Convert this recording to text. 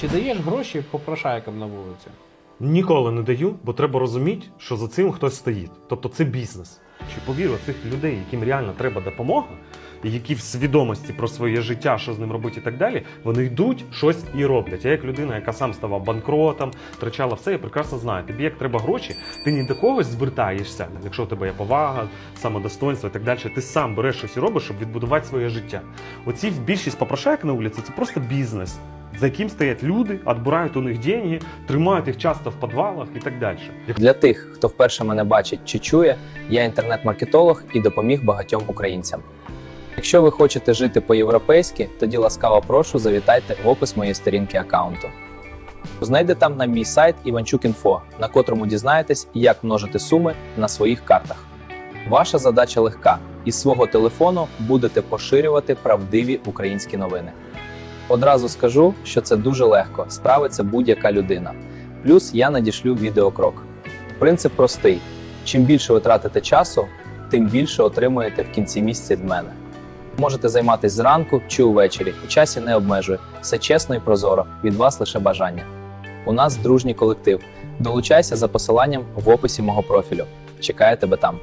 Чи даєш гроші попрошайкам на вулиці? Ніколи не даю, бо треба розуміти, що за цим хтось стоїть. Тобто це бізнес. Чи повірю цих людей, яким реально треба допомога, і які в свідомості про своє життя, що з ним робити і так далі, вони йдуть щось і роблять. Я як людина, яка сам ставав банкротом, втрачала все, я прекрасно знаю. Тобі як треба гроші, ти ні до когось звертаєшся, якщо у тебе є повага, самодостоинство і так далі. Ти сам береш щось і робиш, щоб відбудувати своє життя. Оці більшість попрошаєк на вулиці це просто бізнес. За яким стоять люди, відбирають у них деньги, тримають їх часто в підвалах і так далі. Для тих, хто вперше мене бачить чи чує, я інтернет-маркетолог і допоміг багатьом українцям. Якщо ви хочете жити по-європейськи, тоді ласкаво прошу завітайте в опис моєї сторінки аккаунту. Знайде там на мій сайт Іванчук.Інфо, на котрому дізнаєтесь, як множити суми на своїх картах. Ваша задача легка: із свого телефону будете поширювати правдиві українські новини. Одразу скажу, що це дуже легко, справиться будь-яка людина. Плюс я надішлю відеокрок. Принцип простий: чим більше ви тратите часу, тим більше отримуєте в кінці місяця від мене. Можете займатися зранку чи увечері, у часі не обмежує. Все чесно і прозоро, від вас лише бажання. У нас дружній колектив. Долучайся за посиланням в описі мого профілю. Чекаю тебе там.